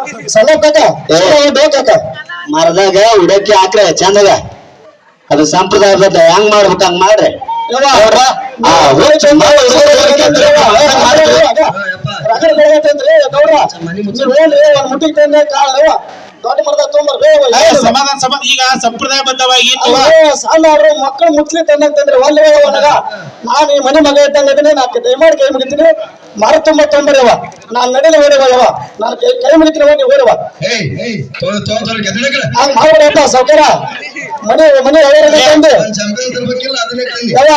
ಕಾಕ ಕಾಕ ಮರದಾಗ ಉಡಕ್ಕಿ ಹಾಕ್ರೆ ಚಂದಾಗ ಅದು ಸಂಪ್ರದಾಯ ಬದ್ಧ ಹೆಂಗ್ ಮಾಡ್ಬೇಕು ಹಂಗ್ ಮಾಡ್ರಿ ರಗಡ್ ಬೆಳಗತ್ತಂದ್ರಿ ಗೌಡ್ರ ಒಂದ್ ಮುಟ್ಟಿಗೆ ತಂದೆ ದೊಡ್ಡ ಮರದ ಸಮಾಧಾನ ಸಮಾಧಾನ. ಈಗ ಸಂಪ್ರದಾಯ ಬದ್ಧವಾಗಿ ಸಣ್ಣ ಅವ್ರು ಮಕ್ಕಳು ಮುಚ್ಚಲಿ ಒಳ್ಳೆ ಒಳಗ ನಾನು ಈ ಮನೆ ಮಗ ಇದ್ದಂಗ ಇದೀನಿ ನಾ ಮಾಡಿ ಕೈ ಮುಗಿತೀನಿ. ಮರ ತುಂಬ ತೊಂಬರ್ಯವ ನಾನ್ ನಡಿಲಿ ಓಡಿವ ಯವ ನಾನು ಕೈ ಕೈ ಮುಗಿತೀನಿ ಹೋಗಿ ಓಡಿವ ಸೌಕರ್ಯ ಮನೆ ಮನೆ ತಂದಿ. ಯಾವ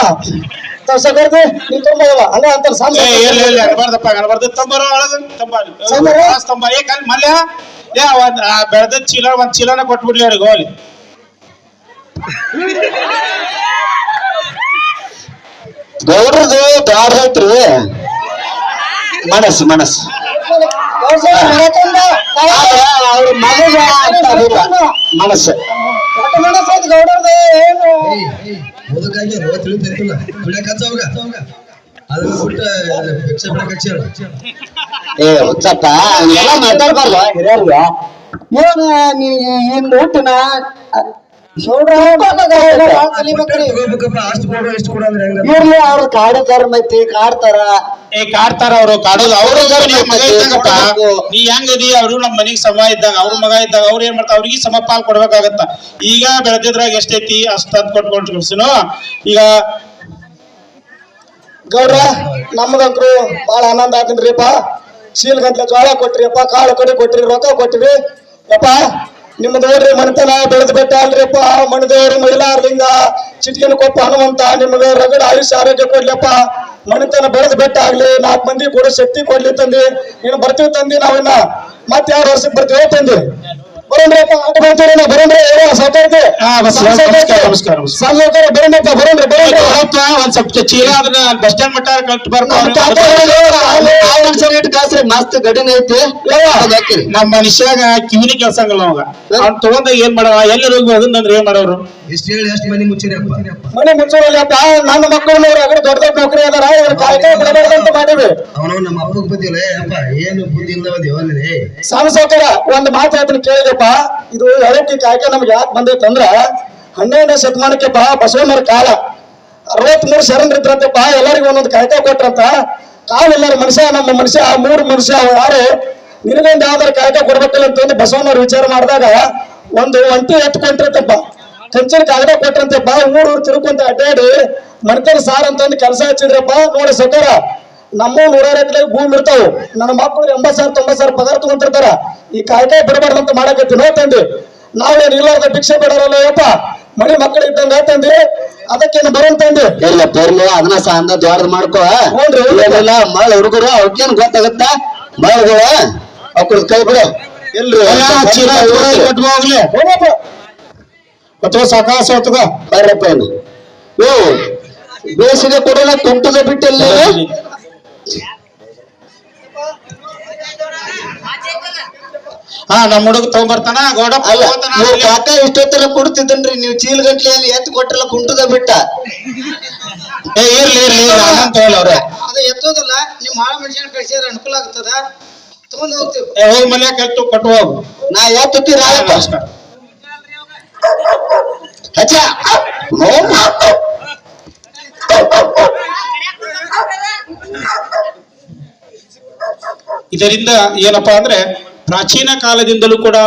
ಸೌಕರ್ಯ ನೀ ತುಂಬ ಯವ ಹಂಗ ಅಂತಾರೆ ಸಾಂಗ್ ಏ, ಇಲ್ಲ ಇಲ್ಲ ಅನ್ಬಾರ್ದಪ್ಪ ಅನ್ಬಾರ್ದು ತಂಬರೋ ಒಳಗೆ ತಂಬ. ತಂಬಾರ? ತಂಬ ಏ ಕಲ್ ಮಲ್ಯ. ಏ ಒಂದ್ ಆ ಬೆಳೆದ ಚೀಲ ಒಂದ್ ಚೀಲನ ಕೊಟ್ಬಿಡ್ಲಿ ಅವ್ರಿಗೆ ಹೋಗ್ಲಿ. ಗೌಡ್ರದು ದಾರ ಐತ್ರಿ. ಮನಸ್ಸು ಮನಸ್ಸು. ಆದ್ರ ಅವ್ರ ಮಗ ಅಂತ ಏನು? ತಿಳಿತಿರ್ತಿಲ್ಲ. ಅದನ್ನ ಬಿಟ್ಟು ಭಿಕ್ಷೆ ಹಚ್ಚಿ ಏ ಹುಚ್ಚಪ್ಪ ಹಂಗೆಲ್ಲ ಮಾತಾಡ್ಬಾರ್ದು. ಹಿರಿಯರ್ಗೆ. ಏನು ಕೊಡು ಕೊಡು ಇರ್ಲಿ ಅವ್ರು ಕಾಡಿದಾರ ಮೈತಿ ಕಾಡ್ತಾರ ಏ ಕಾಡ್ತಾರ ಅವರು ಕಾಡೋದು. ಅವರು ನೀ ಹೆಂಗದಿ? ಅವ್ರು ನಮ್ಮ ಮನೆಗೆ ಸಮ ಇದ್ದಾಗ ಅವ್ರ ಮಗ ಇದ್ದಾಗ ಅವ್ರು ಏನ್ ಮಾಡ್ತಾರ? ಅವ್ರಿಗೆ ಸಮ ಪಾಲ್ ಕೊಡ್ಬೇಕಾಗತ್ತ. ಈಗ ಬೆಳೆದಿದ್ರಾಗ ಎಷ್ಟೈತಿ? ಅಷ್ಟ ಅಂತ ಕೊಟ್ಕೊಂಡು ಈಗ ಗೌಡ್ರ ನಮ್ಗಂತ್ರು ಬಹಳ ಆನಂದ ಆತನ್ರಿಪ್ಪ ಶೀಲ್ ಗಂಟ್ಲೆ ಜೋಳ ಕೊಟ್ರಿಪ್ಪ ಕಾಳು ಕಡಿ ಕೊಟ್ರಿ ರೊಕ್ಕ ಕೊಟ್ರಿ ಯಪ್ಪ ನಿಮ್ಮ ನೋಡ್ರಿ ಮನೆತನ ಬೆಳೆದ ಬೆಟ್ಟ ಅಲ್ರಿಪ್ಪ. ಮಣದೇವ್ರು ಮಹಿಳಾರ್ಲಿಂಗ ಚಿಟ್ಕಿನ ಕೊಪ್ಪ ಹನುಮಂತ ನಿಮ್ಗೆ ರಗಡ ಆಯುಷ್ಯ ಆರೋಗ್ಯ ಕೊಡ್ಲಪ್ಪ. ಮನೆತನ ಬೆಳೆದ ಬೆಟ್ಟ ಆಗ್ಲಿ ನಾಲ್ಕು ಮಂದಿ ಕೂಡ ಶಕ್ತಿ ಕೊಡ್ಲಿ ತಂದಿ ನೀನು ಬರ್ತೀವಿ ತಂದಿ ನಾವೆಲ್ಲ ಮತ್ತೆ ಯಾರು ವರ್ಷಕ್ಕೆ ಬರ್ತೀವಿ ತಂದಿ. ಬರೋಣ್ರಪ್ಪ ಆಟ ಬರ್ತೀವಿ ನಾವು ಬರೋಣ್ರಿ ಬಸ್ ನಮಸ್ಕಾರ. ಸೌಕರ್ಯ ಬರೋಣಪ್ಪ ಬರೋಣ್ರಿ ಬರೋಣ್ರಿ ಒಂದ್ ಸ್ವಲ್ಪ ಚೀಲ ಅದನ್ನ ಬಸ್ ಸ್ಟ್ಯಾಂಡ್ ಮಟ್ಟ ಕಟ್ ನಮ್ಮ ತಾತ ಹೇಳಿದ್ರು, ಕಾಸ್ರಿ ಮಸ್ತ್ ಗಡಿನ ಐತಿ. ನಮ್ಮ ಮನುಷ್ಯಾಗ ಕಿವಿನಿ ಕೆಲ್ಸಂಗಲ್ಲ ಅವಾಗ. ಅವ್ನ್ ತಗೊಂಡ ಏನ್ ಮಾಡವ? ಎಲ್ಲರೂ ಹೋಗಿ ಅದನ್ನ ಏನ್ ಮಾಡೋರು? ಎಷ್ಟು ಹೇಳಿ ಎಷ್ಟು ಮನೆ ಮುಚ್ಚಿರಪ್ಪ. ಮನೆ ಮುಚ್ಚೋರಲ್ಲಪ್ಪ ನನ್ನ ಮಕ್ಕಳು ಆ ದೊಡ್ಡ ದೊಡ್ಡ ನೌಕರಿ ಅದಾರ ಇವ್ರ ಕಾಯ್ಕಾಯಿ ಬಿಡಬಾರ್ದು ಅಂತ ಮಾಡಿವಿ ಅವನು ನಮ್ಮ ಅಪ್ಪಗೆ ಬುದ್ಧಿಲ್ಲ ಅಪ್ಪ ಏನು ಬುದ್ಧಿ ಇಲ್ಲದ ದೇವನೇ ಸಾಮ ಸೌಕರ್ಯ ಒಂದು ಮಾತು ಹೇಳ್ತೀನಿ ಕೇಳಿದಪ್ಪ ಇದು ಹೇಳಕ್ಕೆ ಕಾಯ್ಕೆ ನಮ್ಗೆ ಯಾಕೆ ಬಂದೈತೆ ಅಂದ್ರ ಹನ್ನೆರಡನೇ ಶತಮಾನಕ್ಕೆ ಬಾ ಬಸವಣ್ಣರ ಕಾಲ. ಅರವತ್ಮೂರು ಶರಣರಿದ್ರಂತೆಪ್ಪ ಎಲ್ಲರಿಗೂ ಒಂದೊಂದು ಕಾಯ್ಕೆ ಕೊಟ್ರಂತ. ಕಾಲಿಲ್ಲರ ಮನುಷ್ಯ ನಮ್ಮ ಮನುಷ್ಯ ಆ ಮೂರು ಮನುಷ್ಯ ಯಾರು? ನಿನಗೊಂದು ಯಾವ್ದಾರು ಕಾಯ್ಕೆ ಕೊಡ್ಬೇಕಲ್ಲ ಅಂತ ಬಸವಣ್ಣವ್ರು ವಿಚಾರ ಮಾಡಿದಾಗ ಒಂದು ಒಂಟಿ ಎತ್ಕೊಂಡ್ರತ್ತಪ್ಪ ಕಂಚಿನ ಕಾಗದ ಬಾ ಊರು ಊರು ತಿರುಕೊಂತ ಅಡ್ಡಾಡಿ ಮನ್ಕಲ್ ಸಾರ್ ಅಂತಂದು ಕೆಲಸ ಹಚ್ಚಿದ್ರಪ್ಪ ನೋಡಿ ಸಕಾರ ನಮ್ಮ ನೂರಾರು ಎಕರೆ ಭೂಮಿ ಇರ್ತಾವು. ನನ್ನ ಮಕ್ಕಳು ಎಂಬತ್ ಸಾವಿರ ತೊಂಬತ್ ಸಾವಿರ ಪಗಾರ ತಗೊಂತಿರ್ತಾರ. ಈ ಕಾಯ್ಕಾಯಿ ಬಿಡಬಾರ್ದು ಅಂತ ಮಾಡಕತ್ತಿ ನೋತಂದಿ ನಾವೇನ್ ಇಲ್ಲಾರ್ದ ಭಿಕ್ಷೆ ಬಿಡೋರಲ್ಲ ಯಪ್ಪ ಮನೆ ಮಕ್ಕಳು ಇದ್ದಂಗ ತಂದಿ. ಅದಕ್ಕೇನು ಬರಂತಂದಿ ಇಲ್ಲ ಬರ್ಲಿ ಅದನ್ನ ಸಾಂದ ದೊಡ್ಡದ್ ಮಾಡ್ಕೋ. ಹ್ಞೂನ್ರಿ. ಮಳೆ ಹುಡುಗರು ಅವ್ಕೇನ್ ಗೊತ್ತಾಗತ್ತ? ಮಳಗಳು ಅವ್ಕಳ ಕೈ ಬಿಡು. ಇಲ್ರಿ. ಹೋಗ್ಲಿ. ಹೋಗಪ್ಪ. ಅಥವಾ ಸಾಕಾಸ ಹೊತ್ಕೋ ಬೈರಪ್ಪ ಏನು ಓ ಬೇಸಿಗೆ ಕೊಡೋಣ ಕುಂಟದ ಬಿಟ್ಟಲ್ಲಿ? ಹಾ ನಮ್ಮ ಹುಡುಗ ನೀವು ಅವ್ನಿಗೆ- ಕಾಕ ಇಷ್ಟೊತ್ತರ ಕೊಡ್ತಿದ್ದನ್ರಿ ನೀವು ಚೀಲ ಅಲ್ಲಿ ಎತ್ತು ಕೊಟ್ಟಲ್ಲ ಕುಂಟದ ಬಿಟ್ಟ? ಏ ಇರ್ಲಿ ಇರ್ಲಿ ಅಂತ ಹೇಳಿ ಅವ್ರೆ. ಅದು ಎತ್ತೋದಲ್ಲ ನೀವು ಮಾಳ ಮನುಷ್ಯನ ಕಳಿಸಿದ್ರೆ ಅನುಕೂಲ ಆಗ್ತದ? ತಗೊಂಡ್ ಹೋಗ್ತೀವಿ. ಹೋಗಿ ಮನೆ ಕಟ್ಟು ಕೊಟ್ಟು ಹೋಗು. ನಾ ನಮಸ್ಕಾರ ಹಚ್ಚ ನೋವು. ಇದರಿಂದ ಏನಪ್ಪಾ ಅಂದ್ರೆ ಪ್ರಾಚೀನ ಕಾಲದಿಂದಲೂ ಕೂಡ